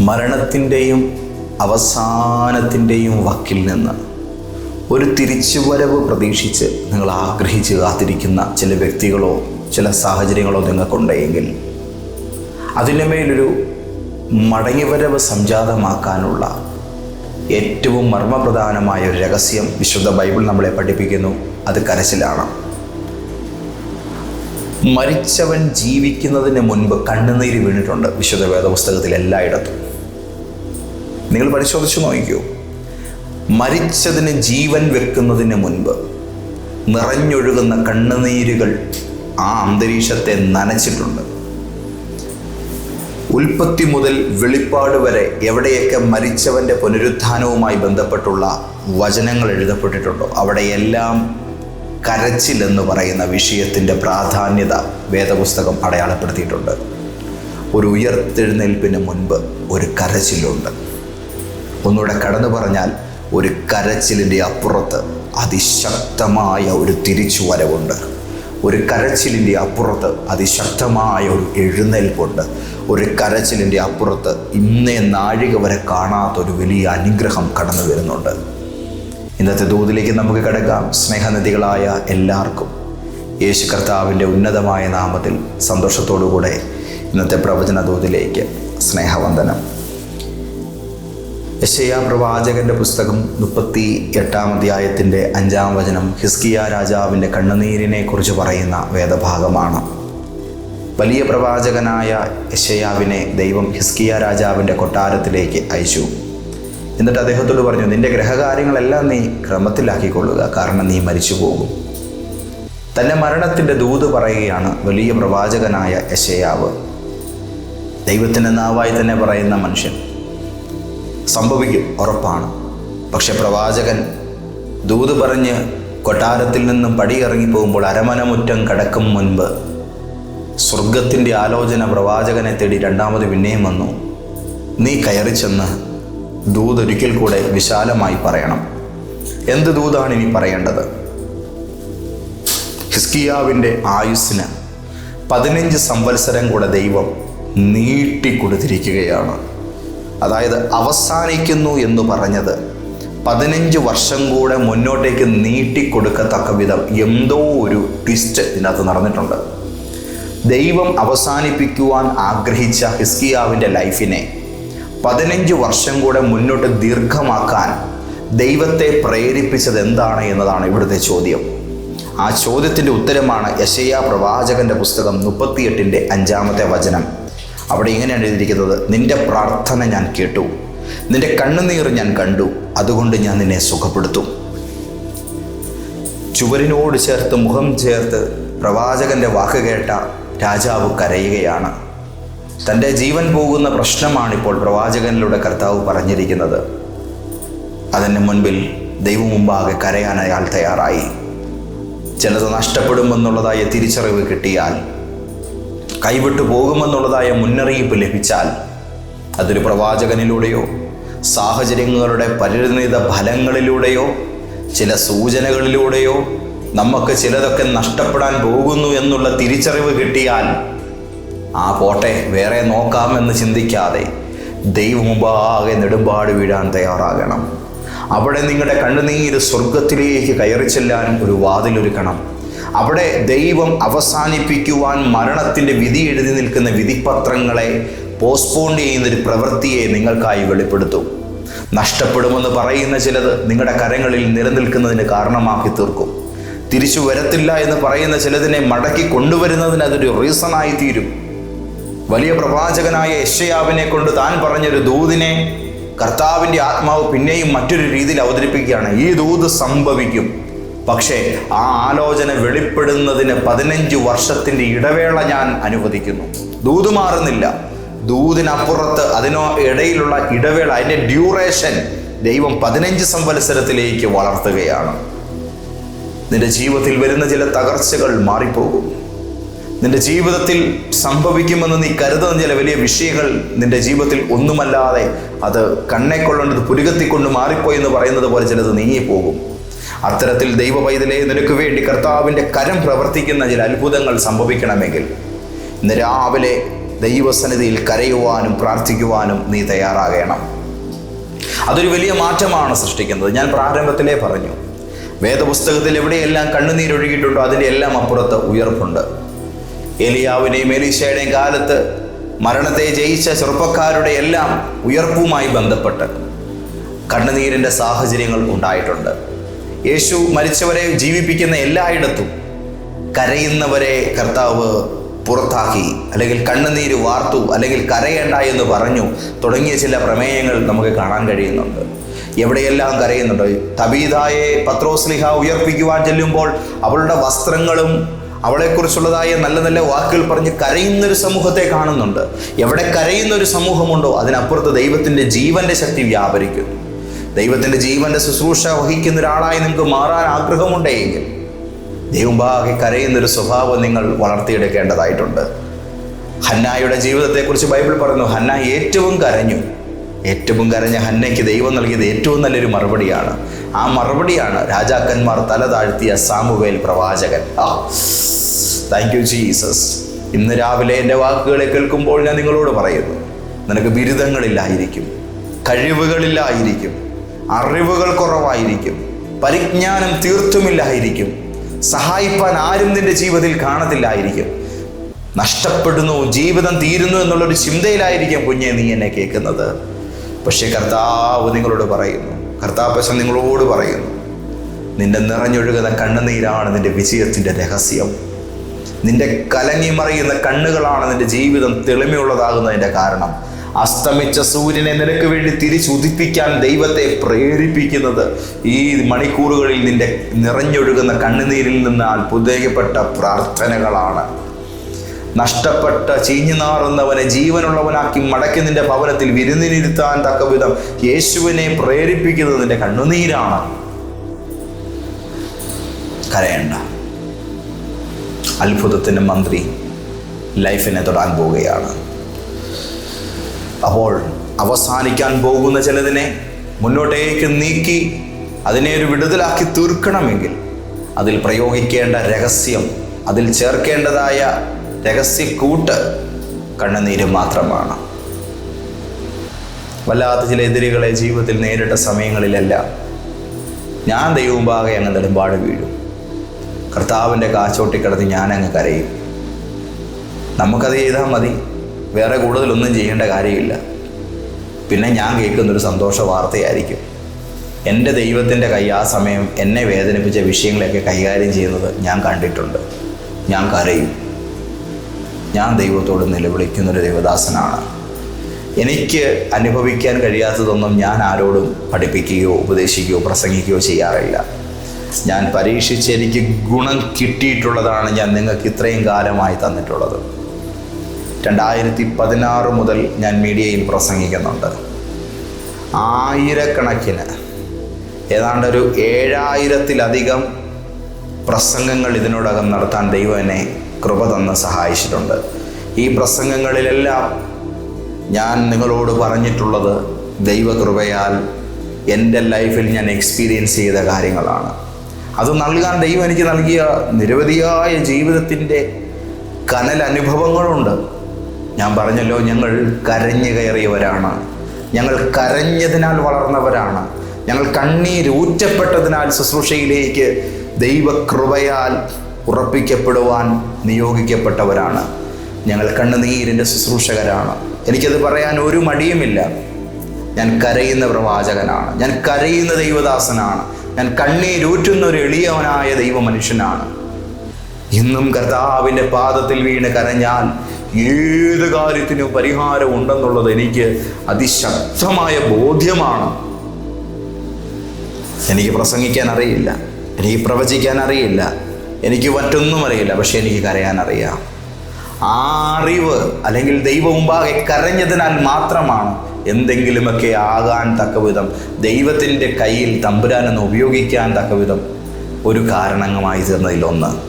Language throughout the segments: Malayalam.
മരണത്തിന്റെയും അവസാനത്തിന്റെയും വക്കിൽ നിന്ന് ഒരു തിരിച്ചുവരവ് പ്രതീക്ഷിച്ച് നിങ്ങൾ ആഗ്രഹിച്ച് കാത്തിരിക്കുന്ന ചില വ്യക്തികളോ ചില സാഹചര്യങ്ങളോ നിങ്ങൾക്കുണ്ടെങ്കിൽ അതിന്റെ മേലൊരു മടങ്ങിവരവ് സംജാതമാക്കാനുള്ള ഏറ്റവും മർമ്മപ്രധാനമായ ഒരു രഹസ്യം വിശുദ്ധ ബൈബിൾ നമ്മളെ പഠിപ്പിക്കുന്നു. അത് കരച്ചിലാണ്. മരിച്ചവൻ ജീവിക്കുന്നതിന് മുൻപ് കണ്ണുനീര് വീണിട്ടുണ്ട് വിശുദ്ധ വേദപുസ്തകത്തിൽ എല്ലായിടത്തും. നിങ്ങൾ പരിശോധിച്ചു നോക്കിക്കൂ. മരിച്ചതിന് ജീവൻ വെക്കുന്നതിന് മുൻപ് നിറഞ്ഞൊഴുകുന്ന കണ്ണുനീരുകൾ ആ അന്തരീക്ഷത്തെ നനച്ചിട്ടുണ്ട്. ഉൽപ്പത്തി മുതൽ വെളിപ്പാട് വരെ എവിടെയൊക്കെ മരിച്ചവന്റെ പുനരുത്ഥാനവുമായി ബന്ധപ്പെട്ടുള്ള വചനങ്ങൾ എഴുതപ്പെട്ടിട്ടുണ്ടോ? അവിടെയെല്ലാം കരച്ചിലെന്ന് പറയുന്ന വിഷയത്തിന്റെ പ്രാധാന്യത വേദപുസ്തകം അടയാളപ്പെടുത്തിയിട്ടുണ്ട്. ഒരു ഉയർത്തെഴുന്നേൽപ്പിന് മുൻപ് ഒരു കരച്ചിലുണ്ട്. ഒന്നുകൂടെ കടന്നു പറഞ്ഞാൽ ഒരു കരച്ചിലിന്റെ അപ്പുറത്ത് അതിശക്തമായ ഒരു തിരിച്ചു വരവുണ്ട് ഒരു കരച്ചിലിന്റെ അപ്പുറത്ത് അതിശക്തമായ ഒരു എഴുന്നേൽപ്പുണ്ട്. ഒരു കരച്ചിലിന്റെ അപ്പുറത്ത് ഇന്നേ നാഴിക വരെ കാണാത്ത ഒരു വലിയ അനുഗ്രഹം കടന്നു വരുന്നുണ്ട്. ഇന്നത്തെ ദൂതിലേക്ക് നമുക്ക് കിടക്കാം. സ്നേഹനിധികളായ എല്ലാവർക്കും യേശു കർത്താവിന്റെ ഉന്നതമായ നാമത്തിൽ സന്തോഷത്തോടുകൂടെ ഇന്നത്തെ പ്രവചന ദൂതിലേക്ക് സ്നേഹവന്ദനം. യശയ പ്രവാചകന്റെ പുസ്തകം മുപ്പത്തി എട്ടാം അധ്യായത്തിന്റെ അഞ്ചാം വചനം ഹിസ്കിയ രാജാവിന്റെ കണ്ണുനീരിനെ കുറിച്ച് പറയുന്ന വേദഭാഗമാണ്. വലിയ പ്രവാചകനായ യശയാവിനെ ദൈവം ഹിസ്കിയ രാജാവിന്റെ കൊട്ടാരത്തിലേക്ക് അയച്ചു. എന്നിട്ട് അദ്ദേഹത്തോട് പറഞ്ഞു നിന്റെ ഗ്രഹകാര്യങ്ങളെല്ലാം നീ ക്രമത്തിലാക്കിക്കൊള്ളുക കാരണം നീ മരിച്ചു പോകും തന്റെ മരണത്തിന്റെ ദൂത് പറയുകയാണ് വലിയ പ്രവാചകനായ യശയാവ് ദൈവത്തിന്റെ നാവായി തന്നെ പറയുന്ന മനുഷ്യൻ. സംഭവിക്കും ഉറപ്പാണ്. പക്ഷെ പ്രവാചകൻ ദൂത് പറഞ്ഞ് കൊട്ടാരത്തിൽ നിന്നും പടിയിറങ്ങി പോകുമ്പോൾ അരമനമുറ്റം കടക്കും മുൻപ് സ്വർഗത്തിന്റെ ആലോചന പ്രവാചകനെ തേടി രണ്ടാമത് പിന്നെയും വന്നു. നീ കയറി ചെന്ന് ദൂതൊരിക്കൽ കൂടെ വിശാലമായി പറയണം. എന്ത് ദൂതാണ് ഇനി പറയേണ്ടത്? ഹിസ്കിയാവിന്റെ ആയുസ്സിന് പതിനഞ്ച് സംവത്സരം കൂടെ ദൈവം നീട്ടിക്കൊടുത്തിരിക്കുകയാണ്. അതായത് അവസാനിക്കുന്നു എന്ന് പറഞ്ഞത് പതിനഞ്ച് വർഷം കൂടെ മുന്നോട്ടേക്ക് നീട്ടിക്കൊടുക്കത്തക്ക വിധം എന്തോ ഒരു ട്വിസ്റ്റ് ഇതിനകത്ത് നടന്നിട്ടുണ്ട്. ദൈവം അവസാനിപ്പിക്കുവാൻ ആഗ്രഹിച്ച ഹിസ്കിയാവിന്റെ ലൈഫിനെ പതിനഞ്ച് വർഷം കൂടെ മുന്നോട്ട് ദീർഘമാക്കാൻ ദൈവത്തെ പ്രേരിപ്പിച്ചത് എന്താണ് എന്നതാണ് ഇവിടുത്തെ ചോദ്യം. ആ ചോദ്യത്തിന്റെ ഉത്തരമാണ് യശയ പ്രവാചകന്റെ പുസ്തകം മുപ്പത്തിയെട്ടിന്റെ അഞ്ചാമത്തെ വചനം. അവിടെ ഇങ്ങനെയാണ് എഴുതിയിരിക്കുന്നത്? നിന്റെ പ്രാർത്ഥന ഞാൻ കേട്ടു. നിന്റെ കണ്ണുനീർ ഞാൻ കണ്ടു. അതുകൊണ്ട് ഞാൻ നിന്നെ സുഖപ്പെടുത്തും. ചുവരിനോട് ചേർത്ത് മുഖം ചേർത്ത് പ്രവാചകന്റെ വാക്ക് കേട്ട രാജാവ് കരയുകയാണ്. തന്റെ ജീവൻ പോകുന്ന പ്രശ്നമാണിപ്പോൾ പ്രവാചകനിലൂടെ കർത്താവ് പറഞ്ഞിരിക്കുന്നത്. അതിന് മുൻപിൽ ദൈവം മുമ്പാകെ കരയാൻ അയാൾ തയ്യാറായി. ചിലത് നഷ്ടപ്പെടുമെന്നുള്ളതായ തിരിച്ചറിവ് കിട്ടിയാൽ കൈവിട്ടു പോകുമെന്നുള്ളതായ മുന്നറിയിപ്പ് ലഭിച്ചാൽ അതൊരു പ്രവാചകനിലൂടെയോ സാഹചര്യങ്ങളുടെ പരിണിത ഫലങ്ങളിലൂടെയോ ചില സൂചനകളിലൂടെയോ നമുക്ക് ചിലതൊക്കെ നഷ്ടപ്പെടാൻ പോകുന്നു എന്നുള്ള തിരിച്ചറിവ് കിട്ടിയാൽ ആ പോട്ടെ വേറെ നോക്കാമെന്ന് ചിന്തിക്കാതെ ദൈവമുമ്പാകെ നെടുമ്പാട് വീഴാൻ തയ്യാറാകണം. അവിടെ നിങ്ങളുടെ കണ്ണുനീര് സ്വർഗത്തിലേക്ക് കയറി ചെല്ലാൻ ഒരു വാതിലൊരുക്കണം. അവിടെ ദൈവം അവസാനിപ്പിക്കുവാൻ മരണത്തിന്റെ വിധി എഴുതി നിൽക്കുന്ന വിധിപത്രങ്ങളെ പോസ്റ്റ്പോൺ ചെയ്യുന്നൊരു പ്രവൃത്തിയെ നിങ്ങൾക്കായി വെളിപ്പെടുത്തും. നഷ്ടപ്പെടുമെന്ന് പറയുന്ന ചിലത് നിങ്ങളുടെ കരങ്ങളിൽ നിലനിൽക്കുന്നതിന് കാരണമാക്കി തീർക്കും. തിരിച്ചു വരത്തില്ല എന്ന് പറയുന്ന ചിലതിനെ മടക്കി കൊണ്ടുവരുന്നതിന് അതൊരു റീസണായി തീരും. വലിയ പ്രവാചകനായ യശയാവിനെ കൊണ്ട് താൻ പറഞ്ഞൊരു ദൂതിനെ കർത്താവിന്റെ ആത്മാവ് പിന്നെയും മറ്റൊരു രീതിയിൽ അവതരിപ്പിക്കുകയാണ്. ഈ ദൂത് സംഭവിക്കും. പക്ഷേ ആ ആലോചന വെളിപ്പെടുന്നതിന് പതിനഞ്ച് വർഷത്തിന്റെ ഇടവേള ഞാൻ അനുവദിക്കുന്നു. ദൂത് മാറുന്നില്ല. ദൂതിനപ്പുറത്ത് അതിനോ ഇടയിലുള്ള ഇടവേള അതിന്റെ ഡ്യൂറേഷൻ ദൈവം പതിനഞ്ച് സംവത്സരത്തിലേക്ക് വളർത്തുകയാണ്. നിന്റെ ജീവിതത്തിൽ വരുന്ന ചില തകർച്ചകൾ മാറിപ്പോകും. നിന്റെ ജീവിതത്തിൽ സംഭവിക്കുമെന്ന് നീ കരുതുന്ന ചില വലിയ വിഷയങ്ങൾ നിന്റെ ജീവിതത്തിൽ ഒന്നുമല്ലാതെ അത് കണ്ണെ കൊള്ളേണ്ടത് പുരുകത്തിക്കൊണ്ട് മാറിപ്പോയി എന്ന് പറയുന്നത് പോലെ ചിലത് നീങ്ങിപ്പോകും. അത്തരത്തിൽ ദൈവ പൈതലെ നിനക്ക് വേണ്ടി കർത്താവിന്റെ കരം പ്രവർത്തിക്കുന്ന ചില അത്ഭുതങ്ങൾ സംഭവിക്കണമെങ്കിൽ ഇന്ന് രാവിലെ ദൈവസന്നിധിയിൽ കരയുവാനും പ്രാർത്ഥിക്കുവാനും നീ തയ്യാറാകണം. അതൊരു വലിയ മാറ്റമാണ് സൃഷ്ടിക്കുന്നത്. ഞാൻ പ്രാരംഭത്തിലേ പറഞ്ഞു. വേദപുസ്തകത്തിൽ എവിടെയെല്ലാം കണ്ണുനീരൊഴുകിയിട്ടുണ്ടോ അതിന്റെ എല്ലാം അപ്പുറത്ത് ഉയർപ്പുണ്ട്. എലിയാവിനെയും എലീശയുടെയും കാലത്ത് മരണത്തെ ജയിച്ച ചെറുപ്പക്കാരുടെ എല്ലാം ഉയർപ്പുമായി ബന്ധപ്പെട്ട് കണ്ണുനീരിന്റെ സാഹചര്യങ്ങൾ ഉണ്ടായിട്ടുണ്ട്. യേശു മരിച്ചവരെ ജീവിപ്പിക്കുന്ന എല്ലായിടത്തും കരയുന്നവരെ കർത്താവ് പുറത്താക്കി അല്ലെങ്കിൽ കണ്ണുനീര് വാർത്തു അല്ലെങ്കിൽ കരയേണ്ട എന്ന് പറഞ്ഞു തുടങ്ങിയ ചില പ്രമേയങ്ങൾ നമുക്ക് കാണാൻ കഴിയുന്നുണ്ട്. എവിടെയെല്ലാം കരയുന്നുണ്ടോ? തബീതായെ പത്രോസ്ലിഹ ഉയർപ്പിക്കുവാൻ ചെല്ലുമ്പോൾ അവളുടെ വസ്ത്രങ്ങളും അവളെക്കുറിച്ചുള്ളതായ നല്ല നല്ല വാക്കുകൾ പറഞ്ഞ് കരയുന്നൊരു സമൂഹത്തെ കാണുന്നുണ്ട്. എവിടെ കരയുന്ന ഒരു സമൂഹമുണ്ടോ അതിനപ്പുറത്ത് ദൈവത്തിന്റെ ജീവന്റെ ശക്തി വ്യാപരിക്കുന്നു. ദൈവത്തിന്റെ ജീവന്റെ ശുശ്രൂഷ വഹിക്കുന്ന ഒരാളായി നിങ്ങൾക്ക് മാറാൻ ആഗ്രഹമുണ്ടെങ്കിൽ ദൈവംബാകെ കരയുന്നൊരു സ്വഭാവം നിങ്ങൾ വളർത്തിയെടുക്കേണ്ടതായിട്ടുണ്ട്. ഹന്നായുടെ ജീവിതത്തെക്കുറിച്ച് ബൈബിൾ പറഞ്ഞു ഹന്ന ഏറ്റവും കരഞ്ഞു. ഏറ്റവും കരഞ്ഞ ഹന്നയ്ക്ക് ദൈവം നൽകിയത് ഏറ്റവും നല്ലൊരു മറുപടിയാണ്. ആ മറുപടിയാണ് രാജാക്കന്മാർ തല താഴ്ത്തിയ സാമുവേൽ പ്രവാചകൻ. ആ താങ്ക് യു ജീസസ് ഇന്ന് രാവിലെ എന്റെ വാക്കുകളെ കേൾക്കുമ്പോൾ ഞാൻ നിങ്ങളോട് പറയുന്നു നിനക്ക് ബിരുദങ്ങളില്ലായിരിക്കും കഴിവുകളില്ലായിരിക്കും അറിവുകൾ കുറവായിരിക്കും. പരിജ്ഞാനം തീർത്തുമില്ലായിരിക്കും. സഹായിപ്പാൻ ആരും നിന്റെ ജീവിതത്തിൽ കാണത്തില്ലായിരിക്കും. നഷ്ടപ്പെടുന്നു ജീവിതം തീരുന്നു എന്നുള്ളൊരു ചിന്തയിലായിരിക്കും കുഞ്ഞെ നീ എന്നെ കേൾക്കുന്നത്. പക്ഷേ കർത്താവ് നിങ്ങളോട് പറയുന്നു. കർത്താപ്പശൻ നിങ്ങളോട് പറയുന്നു. നിന്റെ നിറഞ്ഞൊഴുകുന്ന കണ്ണുനീരാണ് നിന്റെ വിജയത്തിന്റെ രഹസ്യം. നിന്റെ കലങ്ങി മറിയുന്ന കണ്ണുകളാണ് നിന്റെ ജീവിതം തെളിമയുള്ളതാകുന്നതിന്റെ കാരണം. അസ്തമിച്ച സൂര്യനെ നിനക്ക് വേണ്ടി തിരിച്ചുദിപ്പിക്കാൻ ദൈവത്തെ പ്രേരിപ്പിക്കുന്നത് ഈ മണിക്കൂറുകളിൽ നിന്റെ നിറഞ്ഞൊഴുകുന്ന കണ്ണുനീരിൽ നിന്ന് അത്ഭുതപ്പെട്ട പ്രാർത്ഥനകളാണ്. നഷ്ടപ്പെട്ട ചീഞ്ഞു നാറുന്നവനെ ജീവനുള്ളവനാക്കി മടക്കി നിന്റെ ഭവനത്തിൽ വിരുന്നിനിരുത്താൻ തക്ക വിധം യേശുവിനെ പ്രേരിപ്പിക്കുന്നത് നിന്റെ കണ്ണുനീരാണ്. കരയണ്ട. അത്ഭുതത്തിന്റെ മന്ത്രി ലൈഫിനെ തൊടാൻ പോവുകയാണ്. അപ്പോൾ അവസാനിക്കാൻ പോകുന്ന ചിലതിനെ മുന്നോട്ടേക്ക് നീക്കി അതിനെ ഒരു വിടുതലാക്കി തീർക്കണമെങ്കിൽ അതിൽ പ്രയോഗിക്കേണ്ട രഹസ്യം അതിൽ ചേർക്കേണ്ടതായ രഹസ്യക്കൂട്ട് കണ്ണുനീര് മാത്രമാണ്. വല്ലാത്ത ചില എതിരുകളെ ജീവിതത്തിൽ നേരിട്ട സമയങ്ങളിലെല്ലാം ഞാൻ ദൈവമുമ്പാകെ അങ്ങ് നെടുമ്പാട് വീഴും. കർത്താവിന്റെ കാച്ചോട്ടി കിടന്ന് ഞാൻ അങ്ങ് കരയും. നമുക്കത് ചെയ്താൽ മതി. വേറെ കൂടുതലൊന്നും ചെയ്യേണ്ട കാര്യമില്ല. പിന്നെ ഞാൻ കേൾക്കുന്നൊരു സന്തോഷ വാർത്തയായിരിക്കും. എന്റെ ദൈവത്തിന്റെ കൈ ആ സമയം എന്നെ വേദനിപ്പിച്ച വിഷയങ്ങളെയൊക്കെ കൈകാര്യം ചെയ്യുന്നത് ഞാൻ കണ്ടിട്ടുണ്ട്. ഞാൻ കരയും. ഞാൻ ദൈവത്തോട് നിലവിളിക്കുന്നൊരു ദൈവദാസനാണ്. എനിക്ക് അനുഭവിക്കാൻ കഴിയാത്തതൊന്നും ഞാൻ ആരോടും പഠിപ്പിക്കുകയോ ഉപദേശിക്കുകയോ പ്രസംഗിക്കുകയോ ചെയ്യാറില്ല. ഞാൻ പരീക്ഷിച്ച് എനിക്ക് ഗുണം കിട്ടിയിട്ടുള്ളതാണ് ഞാൻ നിങ്ങൾക്ക് ഇത്രയും കാലമായി തന്നിട്ടുള്ളത്. രണ്ടായിരത്തി പതിനാറ് മുതൽ ഞാൻ മീഡിയയിൽ പ്രസംഗിക്കുന്നുണ്ട്. ആയിരക്കണക്കിന് ഏതാണ്ട് ഒരു ഏഴായിരത്തിലധികം പ്രസംഗങ്ങൾ ഇതിനോടകം നടത്താൻ ദൈവനെ കൃപ തന്ന് സഹായിച്ചിട്ടുണ്ട്. ഈ പ്രസംഗങ്ങളിലെല്ലാം ഞാൻ നിങ്ങളോട് പറഞ്ഞിട്ടുള്ളത് ദൈവകൃപയാൽ എന്റെ ലൈഫിൽ ഞാൻ എക്സ്പീരിയൻസ് ചെയ്ത കാര്യങ്ങളാണ്. അത് നൽകാൻ ദൈവം എനിക്ക് നൽകിയ നിരവധിയായ ജീവിതത്തിന്റെ കനൽ അനുഭവങ്ങളുണ്ട് ഞാൻ പറഞ്ഞല്ലോ ഞങ്ങൾ കരഞ്ഞു കയറിയവരാണ്. ഞങ്ങൾ കരഞ്ഞതിനാൽ വളർന്നവരാണ്. ഞങ്ങൾ കണ്ണീരൂറ്റപ്പെട്ടതിനാൽ ശുശ്രൂഷയിലേക്ക് ദൈവകൃപയാൽ ഉറപ്പിക്കപ്പെടുവാൻ നിയോഗിക്കപ്പെട്ടവരാണ്. ഞങ്ങൾ കണ്ണുനീരിന്റെ ശുശ്രൂഷകരാണ്. എനിക്കത് പറയാൻ ഒരു മടിയുമില്ല. ഞാൻ കരയുന്ന പ്രവാചകനാണ്. ഞാൻ കരയുന്ന ദൈവദാസനാണ്. ഞാൻ കണ്ണീരൂറ്റുന്ന ഒരു എളിയവനായ ദൈവമനുഷ്യനാണ്. ഇന്നും കർത്താവിന്റെ പാദത്തിൽ വീണ് കരഞ്ഞാൽ ഏത് കാര്യത്തിനും പരിഹാരം ഉണ്ടെന്നുള്ളത് എനിക്ക് അതിശക്തമായ ബോധ്യമാണ്. എനിക്ക് പ്രസംഗിക്കാൻ അറിയില്ല. എനിക്ക് പ്രവചിക്കാൻ അറിയില്ല. എനിക്ക് മറ്റൊന്നും അറിയില്ല. പക്ഷെ എനിക്ക് കരയാൻ അറിയാം. ആ അറിവ് അല്ലെങ്കിൽ ദൈവം മുമ്പാകെ കരഞ്ഞതിനാൽ മാത്രമാണ് എന്തെങ്കിലുമൊക്കെ ആകാൻ തക്കവിധം ദൈവത്തിന്റെ കയ്യിൽ തമ്പുരാനെന്ന് ഉപയോഗിക്കാൻ തക്കവിധം ഒരു കാരണമായി തീർന്നതിലൊന്ന്.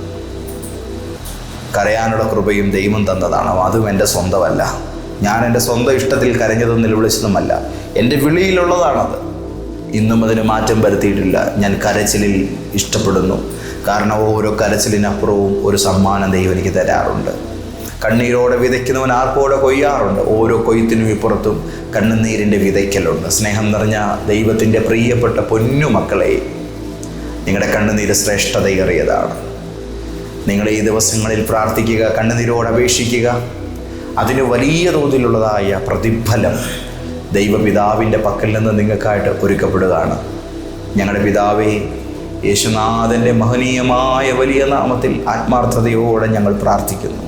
കരയാനുള്ള കൃപയും ദൈവം തന്നതാണ്. അതും എന്റെ സ്വന്തമല്ല. ഞാൻ എന്റെ സ്വന്തം ഇഷ്ടത്തിൽ കരഞ്ഞതും നിലവിളിച്ചതുമല്ല. എന്റെ വിളിയിലുള്ളതാണത്. ഇന്നും അതിന് മാറ്റം വരുത്തിയിട്ടില്ല. ഞാൻ കരച്ചിലിൽ ഇഷ്ടപ്പെടുന്നു. കാരണം ഓരോ കരച്ചിലിനപ്പുറവും ഒരു സമ്മാനം ദൈവം എനിക്ക് തരാറുണ്ട്. കണ്ണീരോടെ വിതയ്ക്കുന്നവൻ ആർപ്പോടെ കൊയ്യാറുണ്ട്. ഓരോ കൊയ്ത്തിനും ഇപ്പുറത്തും കണ്ണുനീരിന്റെ വിതയ്ക്കലുണ്ട്. സ്നേഹം നിറഞ്ഞ ദൈവത്തിന്റെ പ്രിയപ്പെട്ട പൊന്നു മക്കളെ നിങ്ങളുടെ കണ്ണുനീര് ശ്രേഷ്ഠതയേറിയതാണ്. നിങ്ങൾ ഈ ദിവസങ്ങളിൽ പ്രാർത്ഥിക്കുക കണ്ണുനീരോട് അപേക്ഷിക്കുക. അതിന് വലിയ തോതിലുള്ളതായ പ്രതിഫലം ദൈവപിതാവിന്റെ പക്കൽ നിന്ന് നിങ്ങൾക്കായിട്ട് ഒരുക്കപ്പെടുകയാണ്. ഞങ്ങളുടെ പിതാവേ യേശുനാഥന്റെ മഹനീയമായ വലിയ നാമത്തിൽ ആത്മാർത്ഥതയോടെ ഞങ്ങൾ പ്രാർത്ഥിക്കുന്നു.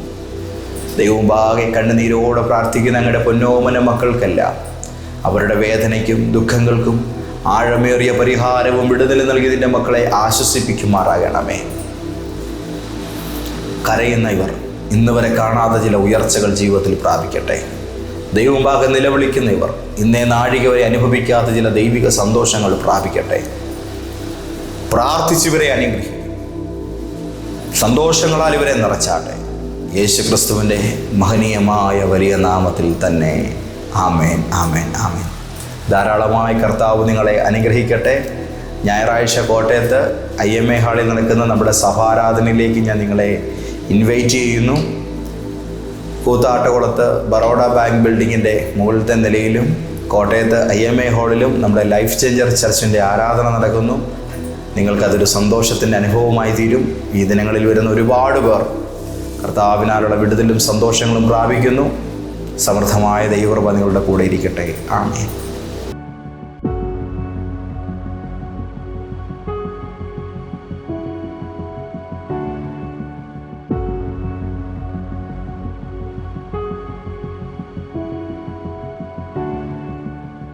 ദൈവം ബാകെ കണ്ണുനീരോടെ പ്രാർത്ഥിക്കുന്ന ഞങ്ങളുടെ പൊന്നോമന മക്കൾക്കല്ല അവരുടെ വേദനയ്ക്കും ദുഃഖങ്ങൾക്കും ആഴമേറിയ പരിഹാരവും വിടുതൽ നൽകിയതിന്റെ മക്കളെ ആശ്വസിപ്പിക്കുമാറാകണമേ. കരയുന്ന ഇവർ ഇന്ന് വരെ കാണാത്ത ചില ഉയർച്ചകൾ ജീവിതത്തിൽ പ്രാപിക്കട്ടെ. ദൈവമുമ്പാകെ നിലവിളിക്കുന്ന ഇവർ ഇന്നേ നാഴിക വരെ അനുഭവിക്കാത്ത ചില ദൈവിക സന്തോഷങ്ങൾ പ്രാപിക്കട്ടെ. പ്രാർത്ഥിച്ചിവരെ അനുഗ്രഹിക്കും. സന്തോഷങ്ങളാൽ ഇവരെ നിറച്ചാട്ടെ. യേശു ക്രിസ്തുവിന്റെ മഹനീയമായ വലിയ നാമത്തിൽ തന്നെ ആമേൻ ആമേൻ ആമേൻ. ധാരാളമായി കർത്താവ് നിങ്ങളെ അനുഗ്രഹിക്കട്ടെ. ഞായറാഴ്ച കോട്ടയത്ത് ഐ എം എ ഹാളിൽ നടക്കുന്ന നമ്മുടെ സഭാരാധനയിലേക്ക് ഞാൻ നിങ്ങളെ ഇൻവൈറ്റ് ചെയ്യുന്നു. കൂത്താട്ടകുളത്ത് ബറോഡ ബാങ്ക് ബിൽഡിങ്ങിന്റെ മുകളിലത്തെ നിലയിലും കോട്ടയത്ത് ഐ എം എ ഹാളിലും നമ്മുടെ ലൈഫ് ചേഞ്ചർ ചർച്ചിന്റെ ആരാധന നടക്കുന്നു. നിങ്ങൾക്കതൊരു സന്തോഷത്തിന്റെ അനുഭവമായി തീരും. ഈ ദിനങ്ങളിൽ വരുന്ന ഒരുപാട് പേർ കർത്താവിനാലുള്ള വിടുതലും സന്തോഷങ്ങളും പ്രാപിക്കുന്നു. സമൃദ്ധമായ ദൈവകൃപ നിങ്ങളുടെ കൂടെ ഇരിക്കട്ടെ. ആമേൻ.